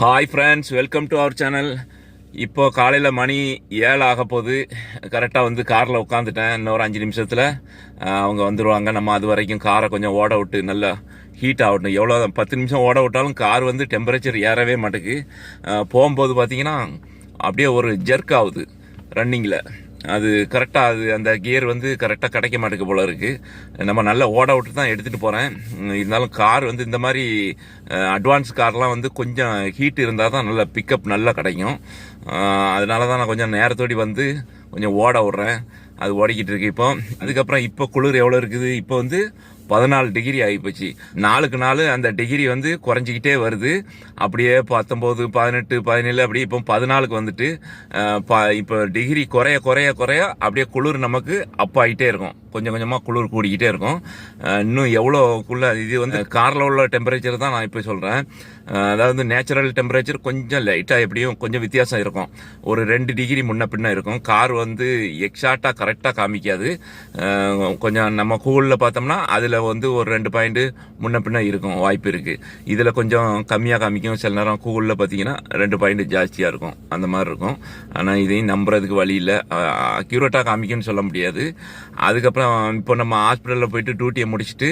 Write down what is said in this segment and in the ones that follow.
Hi friends welcome to our channel இப்போது காலையில் மணி ஏழு ஆக போகுது. கரெக்டாக வந்து காரில் உட்காந்துட்டேன் இன்னொரு அஞ்சு நிமிஷத்தில் அவங்க வந்துடுவாங்க நம்ம அது வரைக்கும் காரை கொஞ்சம் ஓட விட்டு நல்லா ஹீட் ஆகட்டும் எவ்வளோ பத்து நிமிஷம் ஓட விட்டாலும் கார் வந்து டெம்பரேச்சர் ஏறவே மாட்டேக்கு. போகும்போது பார்த்தீங்கன்னா அப்படியே ஒரு ஜெர்க் ஆகுது ரன்னிங்கில் அது கரெக்டாக அது அந்த கியர் வந்து கரெக்டாக கிடைக்க மாட்டேங்க போல இருக்கு. நம்ம நல்லா ஓட விட்டு தான் எடுத்துகிட்டு போகிறேன் இருந்தாலும் கார் வந்து இந்த மாதிரி அட்வான்ஸ் கார்லாம் வந்து கொஞ்சம் ஹீட் இருந்தால் தான் நல்ல பிக்கப் நல்லா கிடைக்கும். அதனால தான் நான் கொஞ்சம் நேரத்தோடி வந்து கொஞ்சம் ஓட விட்றேன். அது ஓடிக்கிட்டு இருக்கு இப்போ. அதுக்கப்புறம் இப்போ குளிர் எவ்வளோ இருக்குது? இப்போ வந்து பதினாலு டிகிரி ஆகிப்போச்சு. நாளுக்கு நாள் அந்த டிகிரி வந்து குறைஞ்சிக்கிட்டே வருது. அப்படியே பத்தொம்போது பதினெட்டு பதினேழு அப்படியே இப்போ பதினாலுக்கு வந்துட்டு ப- இப்போ டிகிரி குறைய குறைய குறைய அப்படியே குளிர் நமக்கு அப் ஆகிட்டே இருக்கும். கொஞ்சம் கொஞ்சமாக குளிர் கூடிக்கிட்டே இருக்கும். இன்னும் இன்னும் எவ்வளோக்குள்ள இது வந்து காரில் உள்ள டெம்பரேச்சர் தான் நான் இப்போ சொல்கிறேன் அதாவது நேச்சுரல் டெம்பரேச்சர் கொஞ்சம் லைட்டாக எப்படியும் கொஞ்சம் வித்தியாசம் இருக்கும். ஒரு ரெண்டு டிகிரி முன்ன பின்ன இருக்கும். கார் வந்து எக்ஸாக்டாக கரெக்டாக காமிக்காது. கொஞ்சம் நம்ம கூலில் பார்த்தோம்னா அதில் வந்து ஒரு ரெண்டு பாயிண்ட் முன்ன பின்ன இருக்கும் வாய்ப்பு இருக்குது இதில் கொஞ்சம் கம்மியாக காமிக்கும். சில நேரம் கூகுளில் பார்த்தீங்கன்னா ரெண்டு பாயிண்ட் ஜாஸ்தியாக இருக்கும். அந்த மாதிரி இருக்கும். ஆனால் இதையும் நம்புறதுக்கு வழி இல்லை. அக்யூரேட்டாக காமிக்கும்னு சொல்ல முடியாது. அதுக்கப்புறம் இப்போ நம்ம ஹாஸ்பிட்டலில் போயிட்டு டியூட்டியை முடிச்சுட்டு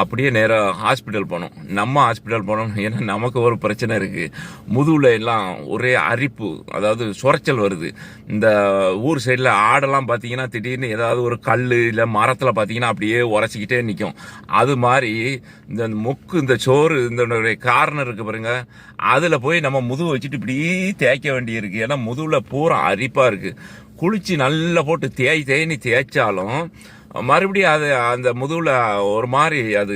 அப்படியே நேராக ஹாஸ்பிட்டல் போனோம். நம்ம ஹாஸ்பிட்டல் போனோம். ஏன்னா நமக்கு ஒரு பிரச்சனை இருக்குது முதுகில் எல்லாம் ஒரே அரிப்பு அதாவது சுரைச்சல் வருது. இந்த ஊர் சைடில் ஆடெல்லாம் பார்த்தீங்கன்னா திடீர்னு ஏதாவது ஒரு கல் இல்லை மரத்தில் பார்த்தீங்கன்னா அப்படியே உரைச்சிக்கிட்டே நிற்கும் அது மாதிரி இந்த முக்கு இந்த சோறு இந்த கார்னர் இருக்குது பாருங்க. அதில் போய் நம்ம முதுகு வச்சுட்டு இப்படி தேய்க்க வேண்டியிருக்கு. ஏன்னா முதுகில் பூரா அரிப்பாக இருக்குது குளிச்சு நல்லா போட்டு தேய் தேய்னி தேய்ச்சாலும் மறுபடியும் அது அந்த முதுகில் ஒரு மாதிரி அது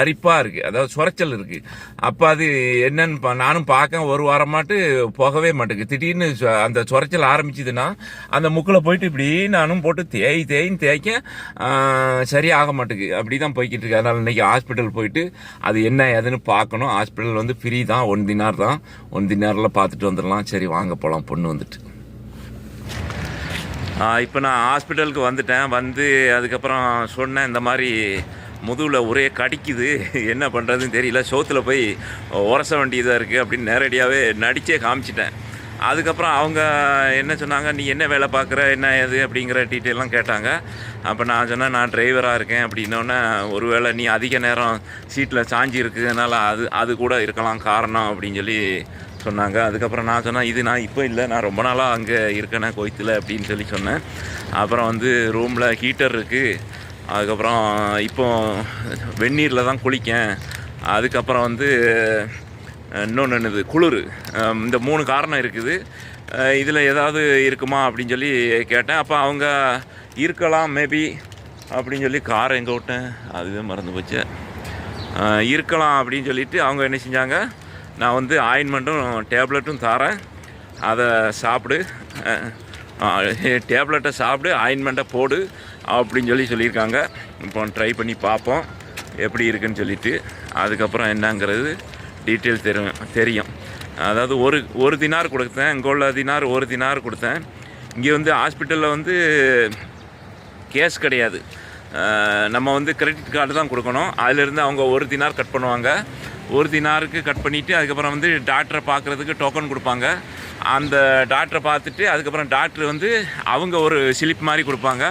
அரிப்பாக இருக்குது அதாவது சுரைச்சல் இருக்குது அப்போ அது என்னன்னு பா- நானும் பார்க்க ஒரு வாரமாட்டு போகவே மாட்டேங்குது திடீர்னு அந்த சுரைச்சல் ஆரம்பிச்சதுன்னா அந்த முக்கில் போயிட்டு இப்படி நானும் போட்டு தேய் தேயின்னு தேய்க்க சரியாக சரியாக மாட்டேங்குது அப்படிதான் போய்கிட்டு இருக்கு. அதனால் இன்னைக்கு ஹாஸ்பிட்டல் போயிட்டு அது என்ன ஏதுன்னு பார்க்கணும். ஹாஸ்பிட்டல் வந்து ஃப்ரீ தான். ஒன் தினார் தான். ஒன் தினாரில் பார்த்துட்டு வந்துடலாம். சரி வாங்க போகலாம் பொண்ணு வந்துட்டு. இப்போ நான் ஹாஸ்பிட்டலுக்கு வந்துட்டேன். வந்து அதுக்கப்புறம் சொன்னேன் இந்த மாதிரி முதுகில் ஒரே கடிக்குது. என்ன பண்ணுறதுன்னு தெரியல. சோத்தில் போய் உரச வேண்டியதாக இருக்குது அப்படின்னு நேரடியாகவே நடிச்சே காமிச்சிட்டேன். அதுக்கப்புறம் அவங்க என்ன சொன்னாங்க நீ என்ன வேலை பார்க்குற? என்ன ஏது? அப்படிங்கிற டீட்டெயிலாம் கேட்டாங்க. அப்போ நான் சொன்னேன் நான் டிரைவராக இருக்கேன். அப்படின்னோடனே ஒருவேளை நீ அதிக நேரம் சீட்டில் சாஞ்சி இருக்குதுனால அது அது கூட இருக்கலாம் காரணம் அப்படின்னு சொல்லி சொன்னாங்க. அதுக்கப்புறம் நான் சொன்னேன் இது நான் இப்போ இல்லை நான் ரொம்ப நாளாக அங்கே இருக்கேனே கோயத்தில் அப்படின்னு சொல்லி சொன்னேன். அப்புறம் வந்து ரூமில் ஹீட்டர் இருக்குது அதுக்கப்புறம் இப்போ வெந்நீரில் தான் குளிக்கேன். அதுக்கப்புறம் வந்து இன்னொன்று என்னது குளிர். இந்த மூணு காரணம் இருக்குது. இதில் ஏதாவது இருக்குமா அப்படின்னு சொல்லி கேட்டேன். அப்போ அவங்க இருக்கலாம் மேபி அப்படின்னு சொல்லி காரை எங்கே விட்டேன். அதுவே மறந்து போச்சு. இருக்கலாம் அப்படின்னு சொல்லிட்டு அவங்க என்ன செஞ்சாங்க நான் வந்து ஆயின்மெண்ட்டும் டேப்லெட்டும் தரேன். அதை சாப்பிடு. டேப்லெட்டை சாப்பிடு ஆயின்மெண்ட்டை போடு அப்படின்னு சொல்லி சொல்லியிருக்காங்க. இப்போ ட்ரை பண்ணி பார்ப்போம். எப்படி இருக்குன்னு சொல்லிட்டு. அதுக்கப்புறம் என்னங்கிறது டீட்டெயில் தெரியும் தெரியும். அதாவது ஒரு ஒரு தினார் கொடுத்தேன். இங்கே உள்ள தினார் ஒரு தினார் கொடுத்தேன். இங்கே வந்து ஹாஸ்பிட்டலில் வந்து கேஸ் கிடையாது. நம்ம வந்து கிரெடிட் கார்டு தான் கொடுக்கணும். அதிலிருந்து அவங்க ஒரு தினார் கட் பண்ணுவாங்க. ஒரு தினாருக்கு கட் பண்ணிவிட்டு அதுக்கப்புறம் வந்து டாக்டரை பார்க்குறதுக்கு டோக்கன் கொடுப்பாங்க. அந்த டாக்டரை பார்த்துட்டு அதுக்கப்புறம் டாக்டர் வந்து அவங்க ஒரு ஸ்லிப் மாதிரி கொடுப்பாங்க.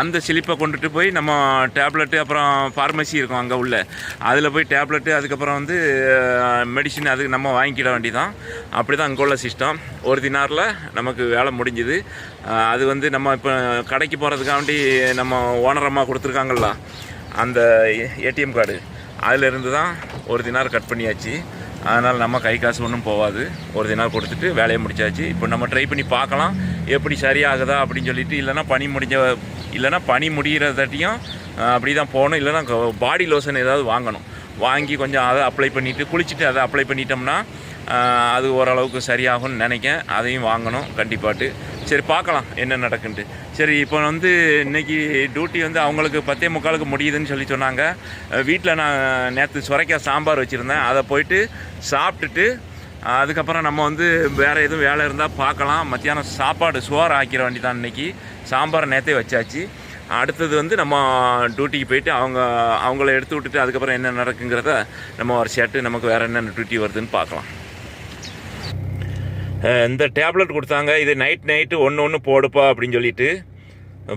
அந்த ஸ்லிப்பை கொண்டுட்டு போய் நம்ம டேப்லெட்டு அப்புறம் ஃபார்மசி இருக்கும் அங்கே உள்ள. அதில் போய் டேப்லெட்டு அதுக்கப்புறம் வந்து மெடிசின் அதுக்கு நம்ம வாங்கிக்கிட வேண்டிதான். அப்படி தான் அங்கே உள்ள சிஸ்டம் ஒரு தினாரில் நமக்கு வேலை முடிஞ்சுது. அது வந்து நம்ம இப்போ கடைக்கு போகிறதுக்காண்டி நம்ம ஓனரம்மா கொடுத்துருக்காங்கல்ல அந்த ஏடிஎம் கார்டு அதிலிருந்து தான் ஒரு தினார் கட் பண்ணியாச்சு. அதனால் நம்ம கை காசு ஒன்றும் போகாது ஒரு தினார் கொடுத்துட்டு வேலையை முடிச்சாச்சு. இப்போ நம்ம ட்ரை பண்ணி பார்க்கலாம். எப்படி சரியாகுதா அப்படின்னு சொல்லிட்டு இல்லைன்னா பனி முடிஞ்ச இல்லைன்னா பனி முடிகிறதாட்டியும் அப்படி தான் போகணும். இல்லைன்னா பாடி லோஷன் ஏதாவது வாங்கணும். வாங்கி கொஞ்சம் அதை அப்ளை பண்ணிவிட்டு குளிச்சுட்டு அதை அப்ளை பண்ணிட்டோம்னா அது ஓரளவுக்கு சரியாகும்னு நினைக்கேன் அதையும் வாங்கணும் கண்டிப்பாட்டு. சரி பார்க்கலாம் என்ன நடக்குன்ட்டு. சரி இப்போ வந்து இன்றைக்கி டியூட்டி வந்து அவங்களுக்கு பத்தே முக்காலுக்கு முடியுதுன்னு சொல்லி சொன்னாங்க. வீட்டில் நான் நேற்று சுரைக்காய் சாம்பார் வச்சுருந்தேன். அதை போயிட்டு சாப்பிட்டுட்டு அதுக்கப்புறம் நம்ம வந்து வேறு எதுவும் வேலை இருந்தால் பார்க்கலாம். மத்தியானம் சாப்பாடு சோறு ஆக்கிற வண்டி தான் இன்றைக்கி சாம்பார் நேற்றே வச்சாச்சு. அடுத்தது வந்து நம்ம டியூட்டிக்கு போயிட்டு அவங்க அவங்கள எடுத்து விட்டுட்டு அதுக்கப்புறம் என்ன நடக்குங்கிறத நம்ம ஒரு ஷர்ட்டு நமக்கு வேறு என்னென்ன டியூட்டி வருதுன்னு பார்க்கலாம். இந்த டேப்லெட் கொடுத்தாங்க. இது நைட் நைட்டு ஒன்று ஒன்று போடுப்பா அப்படின்னு சொல்லிட்டு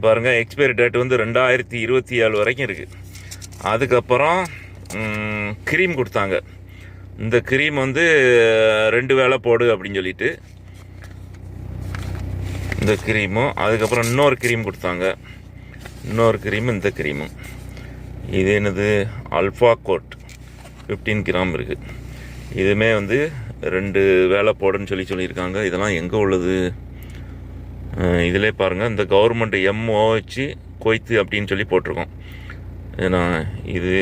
பாருங்கள் எக்ஸ்பைரி டேட் வந்து ரெண்டாயிரத்தி இருபத்தி ஏழு வரைக்கும் இருக்குது அதுக்கப்புறம் க்ரீம் கொடுத்தாங்க. இந்த க்ரீம் வந்து ரெண்டு வேளை போடு அப்படின்னு சொல்லிட்டு இந்த க்ரீமும் அதுக்கப்புறம் இன்னொரு க்ரீம் கொடுத்தாங்க. இன்னொரு க்ரீமும் இந்த க்ரீமும் இது என்னது? அல்ஃபா கோட் ஃபிஃப்டீன் கிராம் இருக்குது இதுவுமே வந்து ரெண்டு வேலை போடுன்னு சொல்லி சொல்லியிருக்காங்க. இதெல்லாம் எங்கே உள்ளது? இதிலே பாருங்கள் இந்த கவர்மெண்ட் எம்ஓஹெச்சு கொய்த்து அப்படின்னு சொல்லி போட்டிருக்கோம். ஏன்னா இது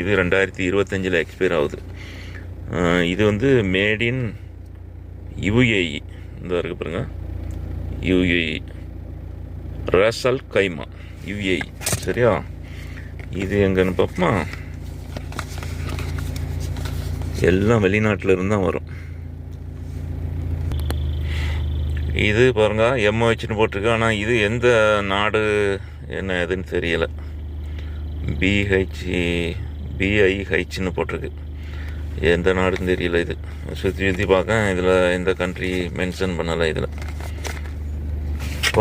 இது ரெண்டாயிரத்தி இருபத்தஞ்சில் எக்ஸ்பைர் ஆகுது. இது வந்து மேட் இன் யுஏஇ இந்த இருக்கு பாருங்க. யுஏஇ ரசல் கைமா யுஏஇ சரியா? இது எங்கன்னு பார்ப்போமா? எல்லாம் வெளிநாட்டிலிருந்து தான் வரும். இது பாருங்க எம்ஓஹெச்னு போட்டிருக்கு. ஆனால் இது எந்த நாடு என்ன எதுன்னு தெரியலை. பிஹெச் பிஐஹெச்னு போட்டிருக்கு. எந்த நாடுன்னு தெரியல இது. சுற்றி சுற்றி பார்க்க இதில் எந்த கண்ட்ரி மென்ஷன் பண்ணலை இதில்.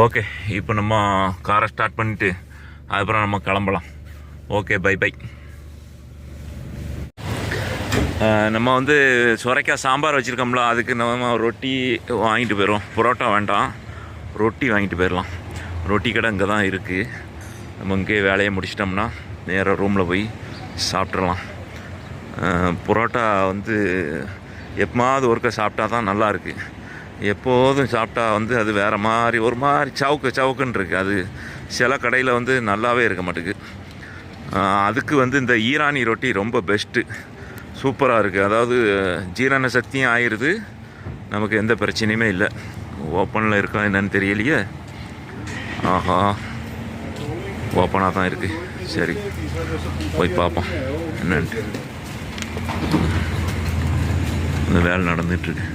ஓகே இப்போ நம்ம காரை ஸ்டார்ட் பண்ணிவிட்டு அதுக்கப்புறம் நம்ம கிளம்பலாம். ஓகே பை பை நம்ம வந்து சுரைக்காய் சாம்பார் வச்சுருக்கோம்ல அதுக்கு நம்ம ரொட்டி வாங்கிட்டு போயிடுவோம். புரோட்டா வேண்டாம். ரொட்டி வாங்கிட்டு போயிடலாம். ரொட்டி கடை இங்கே தான் இருக்குது நம்ம இங்கேயே வேலையை முடிச்சிட்டோம்னா நேராக ரூமில் போய் சாப்பிட்றலாம் புரோட்டா வந்து எப்போமாவது ஒருக்க சாப்பிட்டா தான் நல்லாயிருக்கு எப்போதும் சாப்பிட்டா வந்து அது வேறு மாதிரி ஒரு மாதிரி சவுக்கு சவுக்குன்னு இருக்குது அது சில கடையில் வந்து நல்லாவே இருக்க மாட்டேங்குது அதுக்கு வந்து இந்த ஈரானி ரொட்டி ரொம்ப பெஸ்ட்டு சூப்பராக இருக்குது அதாவது ஜீரண சக்தியும் ஆயிடுது நமக்கு எந்த பிரச்சனையுமே இல்லை. ஓப்பனில் இருக்கா என்னன்னு தெரியலையே. ஆஹா. ஓப்பனாக தான் இருக்குது சரி. போய் பார்ப்போம் என்னன்ட்டு. இந்த வேலை நடந்துட்டுருக்கு.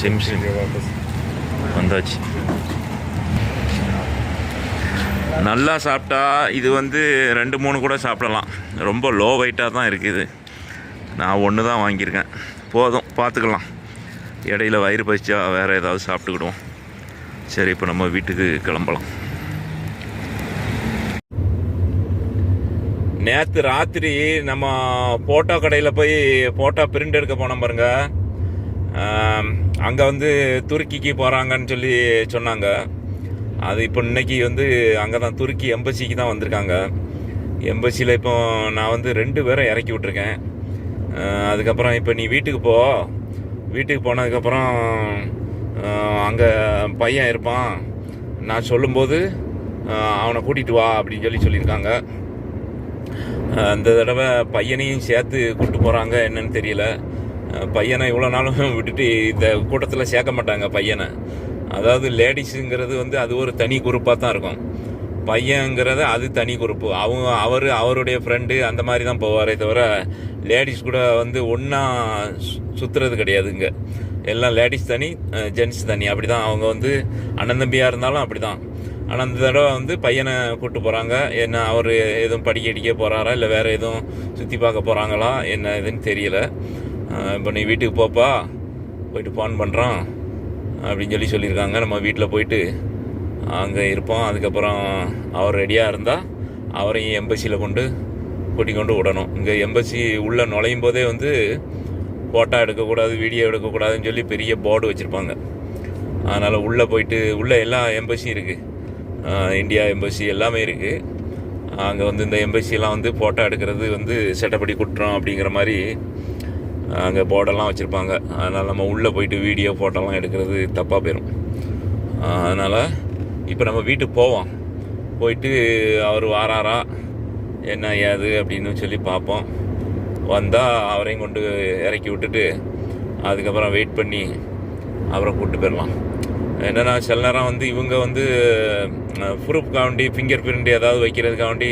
சிம் சிம் வந்தாச்சு. நல்லா சாப்பிட்டா இது வந்து ரெண்டு மூணு கூட சாப்பிடலாம். ரொம்ப லோ வெயிட்டாக தான் இருக்குது. நான் ஒன்று தான் வாங்கியிருக்கேன். போதும் பார்த்துக்கலாம். இடையில வயிறு பசிச்சா வேறு ஏதாவது சாப்பிட்டுக்கிடுவோம். சரி இப்போ நம்ம வீட்டுக்கு கிளம்பலாம். நேற்று ராத்திரி நம்ம ஃபோட்டோ கடையில் போய் ஃபோட்டோ பிரிண்ட் எடுக்க போனோம் பாருங்க. அங்கே வந்து துருக்கிக்கு போகிறாங்கன்னு சொல்லி சொன்னாங்க. அது இப்போ இன்னைக்கு வந்து அங்கே தான் துருக்கி எம்பசிக்கு தான் வந்திருக்காங்க. எம்பசியில் இப்போ நான் வந்து ரெண்டு பேரை இறக்கி விட்ருக்கேன் அதுக்கப்புறம் இப்போ நீ வீட்டுக்கு போ. வீட்டுக்கு போனதுக்கப்புறம் அங்கே பையன் இருப்பான். நான் சொல்லும்போது அவனை கூட்டிகிட்டு வா அப்படின்னு சொல்லி சொல்லியிருக்காங்க. அந்த இந்த தடவை பையனையும் சேர்த்து கூப்பிட்டு போகிறாங்க என்னன்னு தெரியல. பையனை இவ்வளோ நாளும் விட்டுட்டு இந்த கூட்டத்தில் சேர்க்க மாட்டாங்க பையனை. அதாவது லேடிஸுங்கிறது வந்து அது ஒரு தனி குரூப்பாக தான் இருக்கும். பையங்கிறத அது தனி குரூப்பு. அவங்க அவர் அவருடைய ஃப்ரெண்டு அந்த மாதிரி தான் போவாரே தவிர லேடிஸ் கூட வந்து ஒன்றா சுற்றுறது கிடையாது இங்கே. எல்லாம் லேடிஸ் தனி ஜென்ஸ் தனி. அப்படி தான் அவங்க வந்து அண்ணன் தம்பியாக இருந்தாலும் அப்படி தான் ஆனால் அந்த தடவை வந்து பையனை கூப்பிட்டு போகிறாங்க என்ன அவர் எதுவும் படிக்க அடிக்க போகிறாரா இல்லை வேறு எதுவும் சுற்றி பார்க்க போகிறாங்களா என்ன இதுன்னு தெரியல. இப்போ நீ வீட்டுக்கு போப்பா. போயிட்டு ஃபோன் பண்ணுறான் அப்படின்னு சொல்லி சொல்லியிருக்காங்க. நம்ம வீட்டில் போயிட்டு அங்கே இருப்போம். அதுக்கப்புறம் அவர் ரெடியாக இருந்தால் அவரையும் எம்பசியில் கொண்டு கூட்டி கொண்டு விடணும். இங்கே எம்பசி உள்ளே நுழையும் போதே வந்து ஃபோட்டோ எடுக்கக்கூடாது வீடியோ எடுக்கக்கூடாதுன்னு சொல்லி பெரிய போர்டு வச்சுருப்பாங்க. அதனால் உள்ளே போயிட்டு உள்ளே எல்லா எம்பசியும் இருக்குது இந்தியா எம்பசி எல்லாமே இருக்குது அங்கே வந்து இந்த எம்பசியெல்லாம் வந்து ஃபோட்டோ எடுக்கிறது வந்து சட்டப்படி குற்றம் அப்படிங்கிற மாதிரி அங்கே போர்டெல்லாம் வச்சுருப்பாங்க. அதனால் நம்ம உள்ளே போயிட்டு வீடியோ ஃபோட்டோலாம் எடுக்கிறது தப்பாக போயிடும் அதனால் இப்போ நம்ம வீட்டுக்கு போவோம். போயிட்டு அவர் வாராரா? என்ன ஏது அப்படின்னு சொல்லி பார்ப்போம். வந்தால் அவரையும் கொண்டு இறக்கி விட்டுட்டு அதுக்கப்புறம் வெயிட் பண்ணி அவரை கூப்பிட்டு போயிடலாம். என்னென்னா சில நேரம் வந்து இவங்க வந்து ப்ரூஃப்காண்டி ஃபிங்கர் பிரிண்ட் ஏதாவது வைக்கிறதுக்காண்டி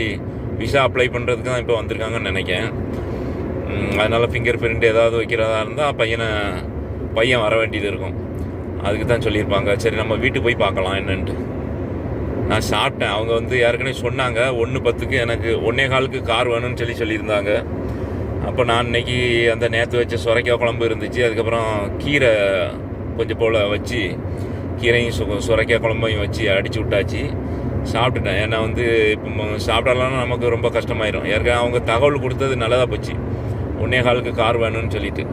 விசா அப்ளை பண்ணுறதுக்கு தான் இப்போ வந்திருக்காங்கன்னு நினைக்கிறேன். அதனால் ஃபிங்கர் பிரிண்ட் ஏதாவது வைக்கிறதா இருந்தால் பையனை பையன் வர வேண்டியது இருக்கும். அதுக்கு தான் சொல்லியிருப்பாங்க. சரி நம்ம வீட்டுக்கு போய் பார்க்கலாம் என்னன்ட்டு. நான் சாப்பிட்டேன். அவங்க வந்து ஏற்கனவே சொன்னாங்க ஒன்று பத்துக்கு எனக்கு ஒன்றே காலுக்கு கார் வேணும்னு சொல்லி சொல்லியிருந்தாங்க. அப்போ நான் இன்றைக்கி அந்த நேற்று வச்ச சுரைக்காய் குழம்பு இருந்துச்சு. அதுக்கப்புறம் கீரை கொஞ்சம் போல் வச்சு கீரையும் சு சுரைக்காய் குழம்பையும் வச்சு அடித்து விட்டாச்சு. சாப்பிட்டுட்டேன். ஏன்னா வந்து இப்போ சாப்பிடலாம்னா நமக்கு ரொம்ப கஷ்டமாயிரும். ஏற்கனவே அவங்க தகவல் கொடுத்தது நல்லதாக போச்சு. ஒன்னே காலுக்கு கார் வேணும்னு சொல்லிட்டு.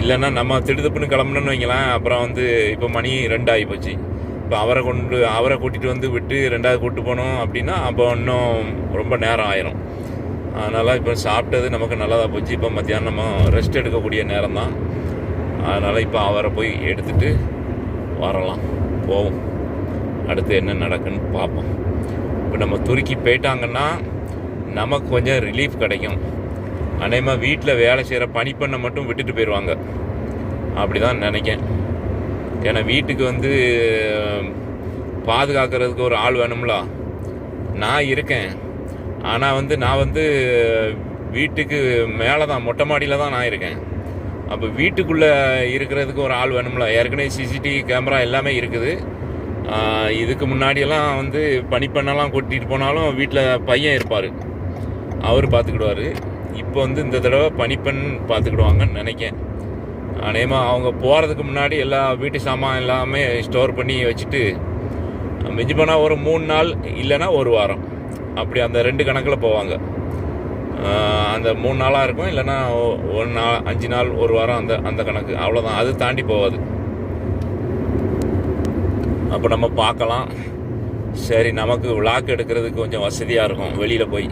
இல்லைன்னா நம்ம திடுதப்புன்னு கிளம்புனோன்னு வைங்களேன் அப்புறம் வந்து இப்போ மணி ரெண்டாகி போச்சு. இப்போ அவரை கொண்டு அவரை கூட்டிகிட்டு வந்து விட்டு ரெண்டாவது கூப்பிட்டு போனோம் அப்படின்னா அப்போ இன்னும் ரொம்ப நேரம் ஆயிரும். அதனால் இப்போ சாப்பிட்டது நமக்கு நல்லதாக போச்சு. இப்போ மத்தியானம் நம்ம ரெஸ்ட் எடுக்கக்கூடிய நேரம் தான் அதனால் இப்போ அவரை போய் எடுத்துட்டு வரலாம். போவோம். அடுத்து என்ன நடக்குன்னு பார்ப்போம். இப்போ நம்ம துருக்கி போயிட்டாங்கன்னா நமக்கு கொஞ்சம் ரிலீஃப் கிடைக்கும். அநேகமாக வீட்டில் வேலை செய்கிற பணிப்பெண்ணை மட்டும் விட்டுட்டு போயிடுவாங்க அப்படி தான் நினைக்கேன். ஏன்னா வீட்டுக்கு வந்து பாதுகாக்கிறதுக்கு ஒரு ஆள் வேணும்ல. நான் இருக்கேன். ஆனால் வந்து நான் வந்து வீட்டுக்கு மேலே தான் மொட்டை மாடியில் தான் நான் இருக்கேன். அப்போ வீட்டுக்குள்ளே இருக்கிறதுக்கு ஒரு ஆள் வேணும்ல. ஏற்கனவே சிசிடிவி கேமரா எல்லாமே இருக்குது. இதுக்கு முன்னாடியெல்லாம் வந்து பனிப்பெண்ணெல்லாம் கொட்டிட்டு போனாலும் வீட்டில் பையன் இருப்பார். அவர் பார்த்துக்கிடுவார் இப்போ வந்து இந்த தடவை பனிப்பெண் பார்த்துக்கிடுவாங்கன்னு நினைக்கேன் அநேகமாக அவங்க போகிறதுக்கு முன்னாடி எல்லா வீட்டு சாமான் எல்லாமே ஸ்டோர் பண்ணி வச்சுட்டு மிஞ்சி போனால் ஒரு மூணு நாள் இல்லைன்னா ஒரு வாரம். அப்படி அந்த ரெண்டு கணக்கில் போவாங்க. அந்த மூணு நாளாக இருக்கும் இல்லைன்னா ஒரு நாள் அஞ்சு நாள் ஒரு வாரம் அந்த அந்த கணக்கு. அவ்வளோதான் அது தாண்டி போகாது. அப்போ நம்ம பார்க்கலாம். சரி நமக்கு விளாக் எடுக்கிறதுக்கு கொஞ்சம் வசதியாக இருக்கும் வெளியில் போய்.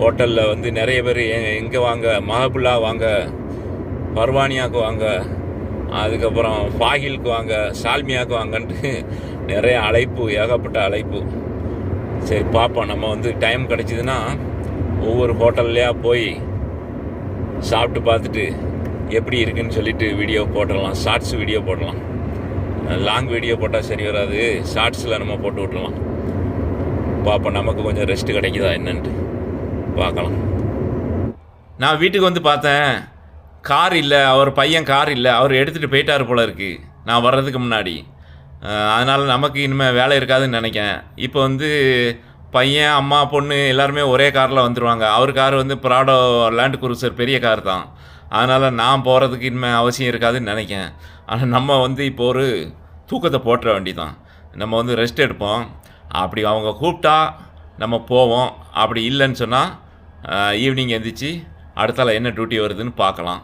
ஹோட்டலில் வந்து நிறைய பேர் எங்கே வாங்க மஹபுல்லா வாங்க பர்வானியாவுக்கு வாங்க அதுக்கப்புறம் ஃபாகிலுக்கு வாங்க சால்மியாவுக்கு வாங்கன்ட்டு நிறைய அழைப்பு ஏகப்பட்ட அழைப்பு. சரி பார்ப்போம் நம்ம வந்து டைம் கிடச்சிதுன்னா ஒவ்வொரு ஹோட்டல்லையா போய் சாப்பிட்டு பார்த்துட்டு எப்படி இருக்குன்னு சொல்லிட்டு வீடியோ போட்டுடலாம். ஷார்ட்ஸ் வீடியோ போடலாம். லாங் வீடியோ போட்டால் சரி வராது. ஷார்ட்ஸில் நம்ம போட்டு விட்டுறலாம். பார்ப்போம் நமக்கு கொஞ்சம் ரெஸ்ட் கிடைக்குதா என்னன்ட்டு. பார்க்கலாம். நான் வீட்டுக்கு வந்து பார்த்தேன். கார் இல்லை அவர் பையன் கார் இல்லை அவர் எடுத்துகிட்டு போயிட்டார் போல இருக்கு. நான் வர்றதுக்கு முன்னாடி. அதனால் நமக்கு இனிமேல் வேலை இருக்காதுன்னு நினைக்கிறேன். இப்போ வந்து பையன் அம்மா பொண்ணு எல்லாருமே ஒரே காரில் வந்துடுவாங்க அவர் கார் வந்து ப்ராடோ லேண்ட் குரூசர் பெரிய கார் தான். அதனால் நான் போகிறதுக்கு இனிமேல் அவசியம் இருக்காதுன்னு நினைக்கிறேன். ஆனால் நம்ம வந்து இப்போ ஒரு தூக்கத்தை போட்டுற வேண்டிதான் நம்ம வந்து ரெஸ்ட் எடுப்போம். அப்படி அவங்க கூப்பிட்டா நம்ம போவோம். அப்படி இல்லைன்னு சொன்னால் ஈவினிங் எந்திரிச்சு அடுத்தால என்ன டியூட்டி வருதுன்னு பார்க்கலாம்.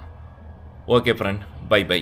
Okay friend by by